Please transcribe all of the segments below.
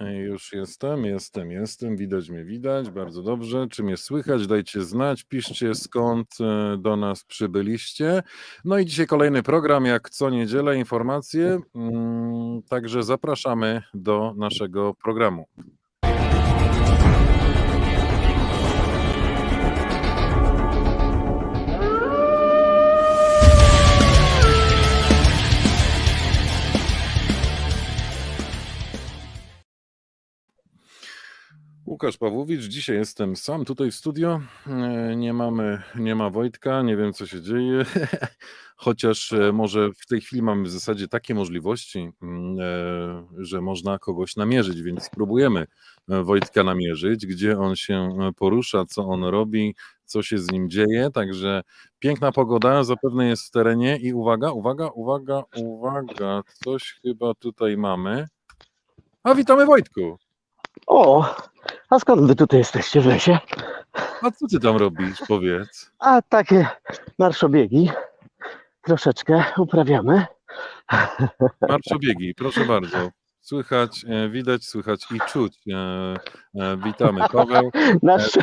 Już jestem, jestem, jestem. Widać mnie, widać. Bardzo dobrze. Czy mnie słychać? Dajcie znać. Piszcie skąd e, do nas przybyliście. No i dzisiaj kolejny program, jak co niedzielę, informacje. Mm, Także zapraszamy do naszego programu. Łukasz Pawłowicz, dzisiaj jestem sam tutaj w studio. E, Nie mamy, nie ma Wojtka, nie wiem co się dzieje. Chociaż e, może w tej chwili mamy w zasadzie takie możliwości, mm, e, że można kogoś namierzyć, więc spróbujemy Wojtka namierzyć, gdzie on się porusza, co on robi, co się z nim dzieje. Także piękna pogoda zapewne jest w terenie i uwaga, uwaga, uwaga, uwaga, coś chyba tutaj mamy. A witamy Wojtku. O, a skąd wy tutaj jesteście w lesie? A co ty tam robisz, powiedz? A takie marszobiegi troszeczkę uprawiamy. Marszobiegi, proszę bardzo. Słychać, e, widać, słychać i czuć. E, e, Witamy Paweł, Nasz,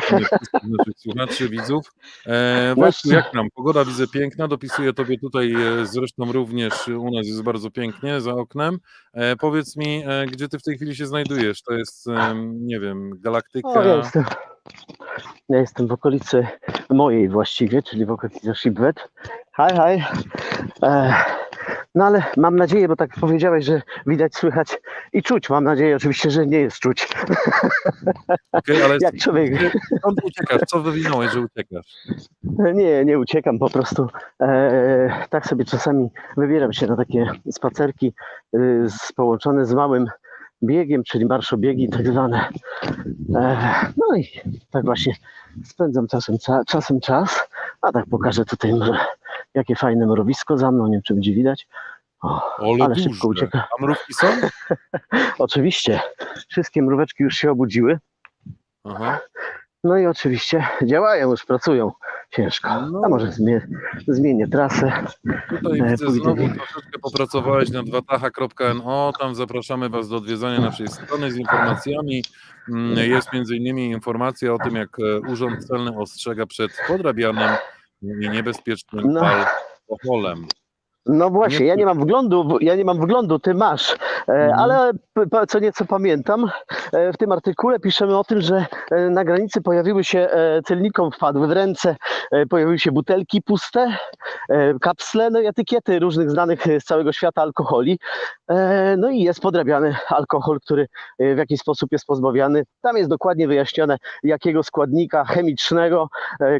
naszych słuchaczy, widzów. E, Wojtku, jak tam? Pogoda widzę piękna, dopisuję tobie tutaj, zresztą również u nas jest bardzo pięknie za oknem. Powiedz mi, gdzie ty w tej chwili się znajdujesz? To jest, nie wiem, galaktyka? o, ja, jestem, ja jestem w okolicy mojej właściwie, czyli w okolicy Shipwet. Hej, hej. E, no ale mam nadzieję, bo tak powiedziałeś, że widać, słychać i czuć. Mam nadzieję oczywiście, że nie jest czuć. Okej, ale Jak człowiek. skąd uciekasz? Co wywinąłeś, że uciekasz? Nie, nie uciekam, po prostu e, tak sobie czasami wybieram się na takie spacerki y, z, połączone z małym biegiem, czyli marszobiegi tak zwane. E, no i tak właśnie spędzam czasem, cza, czasem czas, a tak pokażę tutaj może jakie fajne mrowisko za mną, nie wiem czy będzie widać. O, ale duże. szybko ucieka. A mrówki są? Oczywiście, wszystkie mróweczki już się obudziły, Aha. no i oczywiście działają, już pracują ciężko. No. A może zmie, zmienię trasę. Tutaj E, widzę pójdę. znowu troszeczkę popracowałeś na wataha.no, tam zapraszamy Was do odwiedzania naszej strony z informacjami. Mm, Jest między innymi informacja o tym, jak e, Urząd Celny ostrzega przed podrabianym niebezpiecznym No. alkoholem. No właśnie, Nie- ja nie mam wglądu, ja nie mam wglądu, ty masz, e, Mhm. ale co nieco pamiętam, e, w tym artykule piszemy o tym, że e, na granicy pojawiły się celnikom, wpadły w ręce, pojawiły się butelki puste, kapsle, no i etykiety różnych znanych z całego świata alkoholi. No i jest podrabiany alkohol, który w jakiś sposób jest pozbawiany. Tam jest dokładnie wyjaśnione, jakiego składnika chemicznego,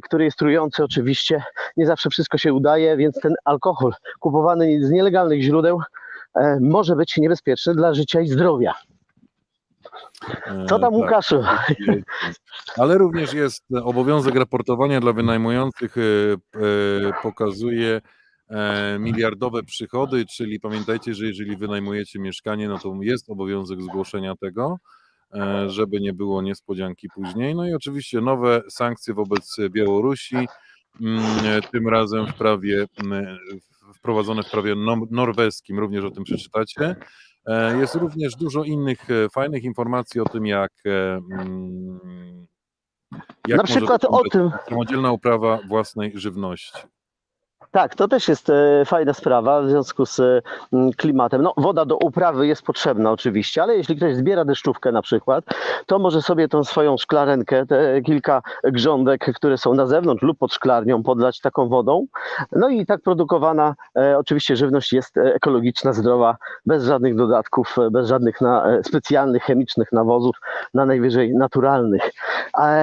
który jest trujący oczywiście. Nie zawsze wszystko się udaje, więc ten alkohol kupowany z nielegalnych źródeł e, może być niebezpieczny dla życia i zdrowia. E, Co tam tak. Łukaszu? Ale również jest obowiązek raportowania dla wynajmujących, e, pokazuje miliardowe przychody, czyli pamiętajcie, że jeżeli wynajmujecie mieszkanie, no to jest obowiązek zgłoszenia tego, żeby nie było niespodzianki później. No i oczywiście nowe sankcje wobec Białorusi, mm, tym razem w prawie, mm, wprowadzone w prawie no- norweskim, również o tym przeczytacie. E, Jest również dużo innych e, fajnych informacji o tym, jak, e, mm, jak Na przykład o tym, samodzielna uprawa własnej żywności. Tak, to też jest e, fajna sprawa w związku z e, m, klimatem. No, woda do uprawy jest potrzebna oczywiście, ale jeśli ktoś zbiera deszczówkę na przykład, to może sobie tą swoją szklarenkę, te kilka grządek, które są na zewnątrz lub pod szklarnią, podlać taką wodą. No i tak produkowana e, oczywiście żywność jest e, ekologiczna, zdrowa, bez żadnych dodatków, bez żadnych na, specjalnych chemicznych nawozów, na najwyżej naturalnych.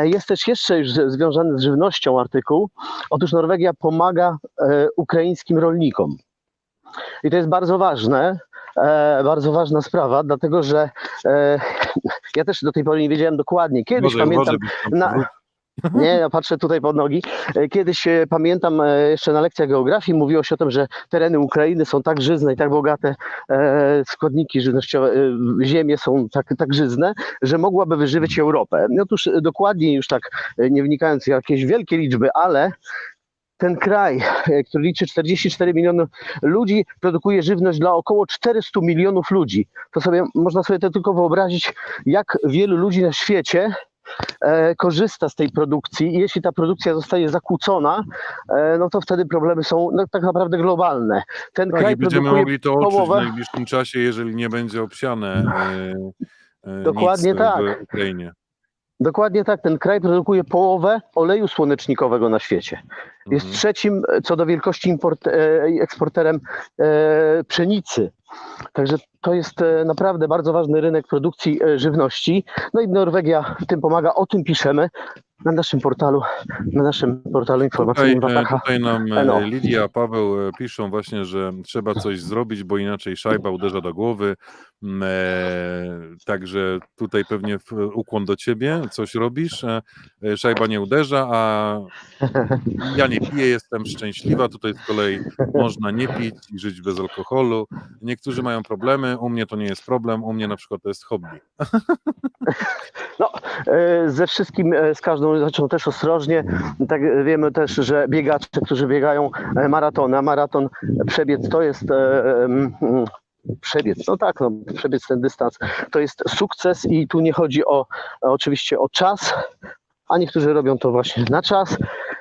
Jest też jeszcze już związany z żywnością artykuł. Otóż Norwegia pomaga ukraińskim rolnikom. I to jest bardzo ważne, e, bardzo ważna sprawa, dlatego że e, ja też do tej pory nie wiedziałem dokładnie. Kiedyś Może, pamiętam, może na- nie, ja patrzę tutaj pod nogi. E, Kiedyś e, pamiętam e, jeszcze na lekcjach geografii mówiło się o tym, że tereny Ukrainy są tak żyzne i tak bogate, e, składniki żywnościowe, e, ziemie są tak, tak żyzne, że mogłaby wyżywić Europę. No otóż e, dokładnie już tak, e, nie wnikając w jakieś wielkie liczby, ale ten kraj, e, który liczy 44 miliony ludzi, produkuje żywność dla około 400 milionów ludzi. To sobie można sobie to tylko wyobrazić, jak wielu ludzi na świecie e, korzysta z tej produkcji. I jeśli ta produkcja zostaje zakłócona, e, no to wtedy problemy są no, tak naprawdę globalne. Ten Tak, kraj i będziemy mogli to odczuć połowę- w najbliższym czasie, jeżeli nie będzie obsiane e, e, Dokładnie tak. w Ukrainie. Dokładnie tak, ten kraj produkuje połowę oleju słonecznikowego na świecie. Jest Mhm. trzecim e, co do wielkości import, e, eksporterem e, pszenicy. Także to jest naprawdę bardzo ważny rynek produkcji żywności. No i Norwegia w tym pomaga, o tym piszemy na naszym portalu, na naszym portalu Tutaj, informacyjnym Wataha. tutaj nam No. Lidia, Paweł piszą właśnie, że trzeba coś zrobić, bo inaczej szajba uderza do głowy. Mm, E, także tutaj pewnie ukłon do ciebie, coś robisz. E, e, szajba nie uderza, a ja nie piję, jestem szczęśliwa. Tutaj z kolei można nie pić i żyć bez alkoholu. Niektórzy mają problemy, u mnie to nie jest problem, u mnie na przykład to jest hobby. E, Ze wszystkim, z każdą rzeczą też ostrożnie. Tak wiemy też, że biegacze, którzy biegają e, maratony, a maraton przebiec to jest przebiec, no tak, no, przebiec ten dystans, to jest sukces i tu nie chodzi o oczywiście o czas, a niektórzy robią to właśnie na czas.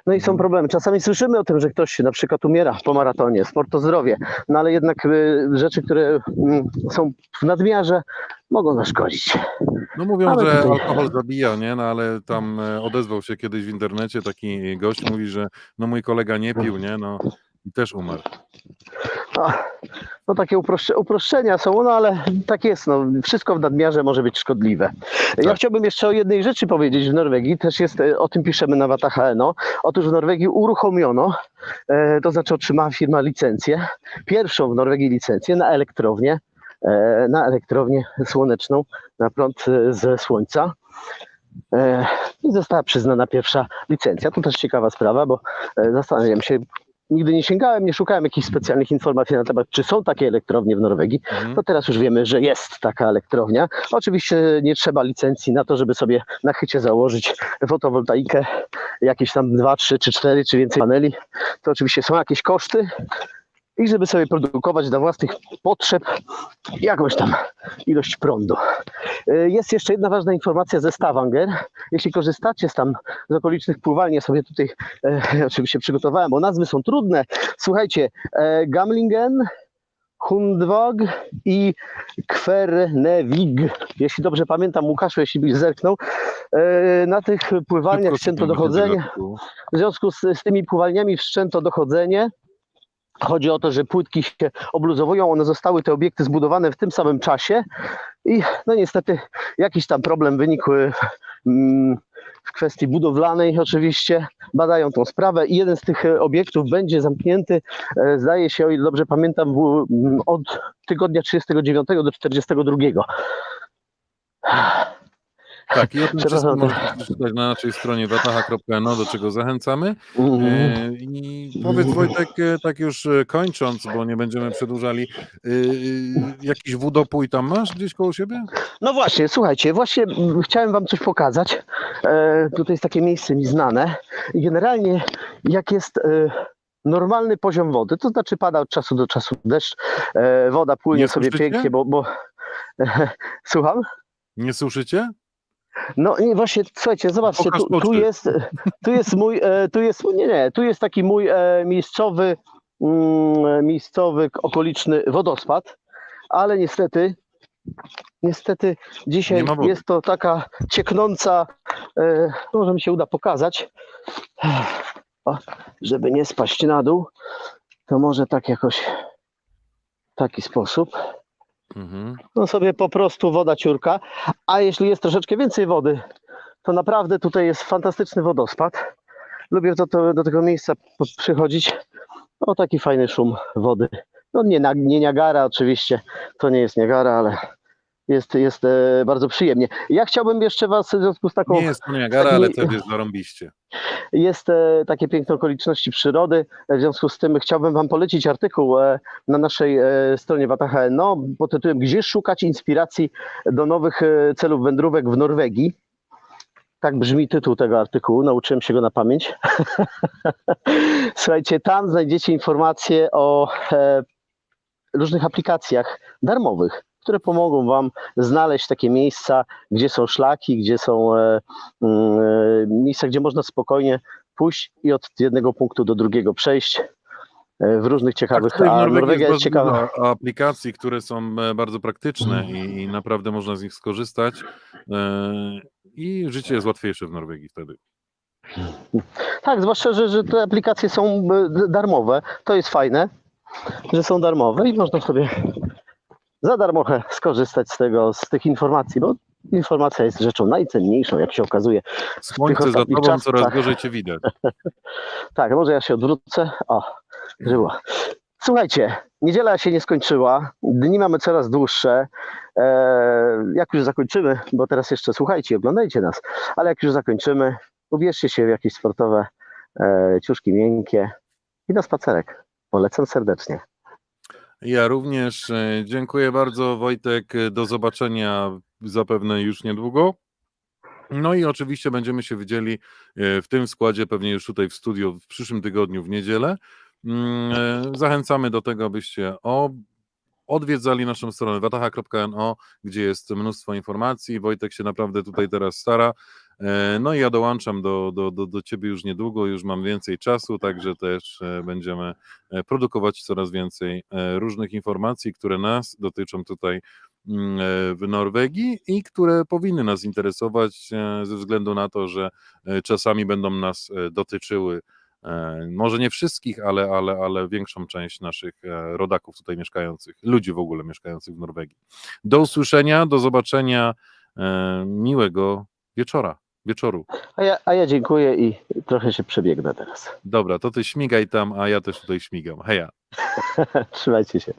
No i są problemy. Czasami słyszymy o tym, że ktoś na przykład umiera po maratonie, sport to zdrowie, no ale jednak y, rzeczy, które mm, są w nadmiarze, mogą zaszkodzić. No mówią, Ale że tutaj- alkohol zabija, nie? No ale tam e, odezwał się kiedyś w internecie taki gość, mówi, że no mój kolega nie pił, nie? No i też umarł. No, no takie uproszcze, uproszczenia są, no ale tak jest, no, wszystko w nadmiarze może być szkodliwe. Ja Tak. chciałbym jeszcze o jednej rzeczy powiedzieć w Norwegii, też jest, e, o tym piszemy na Wataha.no. Otóż w Norwegii uruchomiono, e, to znaczy otrzymała firma licencję, pierwszą w Norwegii licencję na elektrownię, e, na elektrownię słoneczną, na prąd e, ze słońca. E, I została przyznana pierwsza licencja. To też ciekawa sprawa, bo zastanawiam się, nigdy nie sięgałem, nie szukałem jakichś specjalnych informacji na temat, czy są takie elektrownie w Norwegii. Mhm. To teraz już wiemy, że jest taka elektrownia. Oczywiście nie trzeba licencji na to, żeby sobie na chycie założyć fotowoltaikę, jakieś tam dwa, trzy, czy cztery, czy więcej paneli. To oczywiście są jakieś koszty. I żeby sobie produkować dla własnych potrzeb jakąś tam ilość prądu. Y, Jest jeszcze jedna ważna informacja ze Stavanger. Jeśli korzystacie z tam z okolicznych pływalni, ja sobie tutaj e, oczywiście przygotowałem, bo nazwy są trudne. Słuchajcie, e, Gamlingen, Hundvag i Kvernevig. Jeśli dobrze pamiętam, Łukaszu, jeśli byś zerknął, e, na tych pływalniach wszczęto dochodzenie. W związku z, z tymi pływalniami wszczęto dochodzenie. Chodzi o to, że płytki się obluzowują, one zostały te obiekty zbudowane w tym samym czasie i no niestety jakiś tam problem wynikł mm, w kwestii budowlanej oczywiście. Badają tą sprawę i jeden z tych e, obiektów będzie zamknięty, e, zdaje się, o ile dobrze pamiętam, mm, od tygodnia 39 do 42. Tak, i o tym wszystkim możecie przeczytać na naszej stronie wataha.no, do czego zachęcamy. Mhm. E, I powiedz Wojtek, e, tak już e, kończąc, bo nie będziemy przedłużali, jakiś wodopój tam masz gdzieś koło siebie? No właśnie, słuchajcie, właśnie chciałem wam coś pokazać. Tutaj jest takie miejsce mi znane. Generalnie jak jest normalny poziom wody, to znaczy pada od czasu do czasu deszcz, woda płynie Nie sobie słyszycie? pięknie, bo... bo słucham? Nie suszycie? No nie, właśnie, słuchajcie, zobaczcie, tu, tu jest, tu jest mój, e, tu jest, nie, nie, tu jest taki mój e, miejscowy, mm, miejscowy okoliczny wodospad, ale niestety, niestety dzisiaj jest to taka cieknąca, e, może mi się uda pokazać, o, żeby nie spaść na dół, to może tak jakoś, w taki sposób Mhm. no sobie po prostu woda ciurka, a jeśli jest troszeczkę więcej wody, to naprawdę tutaj jest fantastyczny wodospad. Lubię do, to, do tego miejsca przychodzić. O, taki fajny szum wody. No nie, nie Niagara oczywiście, to nie jest Niagara, ale jest, jest e, bardzo przyjemnie. Ja chciałbym jeszcze was w związku z taką Nie jest to Niagara, ale to jest zarąbiście. jest e, takie piękne okoliczności przyrody. W związku z tym chciałbym Wam polecić artykuł e, na naszej stronie Wataha.no pod tytułem Gdzie szukać inspiracji do nowych celów wędrówek w Norwegii. tak brzmi tytuł tego artykułu, nauczyłem się go na pamięć. Słuchajcie, tam znajdziecie informacje o różnych aplikacjach darmowych, które pomogą Wam znaleźć takie miejsca, gdzie są szlaki, gdzie są e, mm, e, miejsca, gdzie można spokojnie pójść i od jednego punktu do drugiego przejść e, w różnych ciekawych. w a Norwegii Norwegia jest ciekawa. aplikacji, które są bardzo praktyczne i, i naprawdę można z nich skorzystać. I życie jest łatwiejsze w Norwegii wtedy. Tak, zwłaszcza, że, że te aplikacje są darmowe. To jest fajne, że są darmowe i można sobie za darmo skorzystać z tego, z tych informacji, bo informacja jest rzeczą najcenniejszą, jak się okazuje. Słońce za tobą, coraz czasach. gorzej cię widać. Tak, może ja się odwrócę. O, żyła. Słuchajcie, niedziela się nie skończyła, dni mamy coraz dłuższe. E, jak już zakończymy, bo teraz jeszcze słuchajcie, oglądajcie nas, ale jak już zakończymy, ubierzcie się w jakieś sportowe e, ciuszki miękkie i na spacerek. Polecam serdecznie. Ja również e, dziękuję bardzo, Wojtek. e, Do zobaczenia zapewne już niedługo. No i oczywiście będziemy się widzieli e, w tym składzie, pewnie już tutaj w studio w przyszłym tygodniu w niedzielę. Mm, Zachęcamy do tego, abyście odwiedzali naszą stronę wataha.no, gdzie jest mnóstwo informacji. Wojtek się naprawdę tutaj teraz stara. E, No i ja dołączam do, do, do, do Ciebie już niedługo, już mam więcej czasu, także też e, będziemy e, produkować coraz więcej różnych informacji, które nas dotyczą tutaj mm, w Norwegii i które powinny nas interesować ze względu na to, że czasami będą nas dotyczyły. Może nie wszystkich, ale, ale, ale większą część naszych rodaków tutaj mieszkających, ludzi w ogóle mieszkających w Norwegii. Do usłyszenia, do zobaczenia. Miłego wieczora, wieczoru. A ja, a ja dziękuję i trochę się przebiegnę teraz. Dobra, to ty śmigaj tam, a ja też tutaj śmigam. Heja. Trzymajcie się.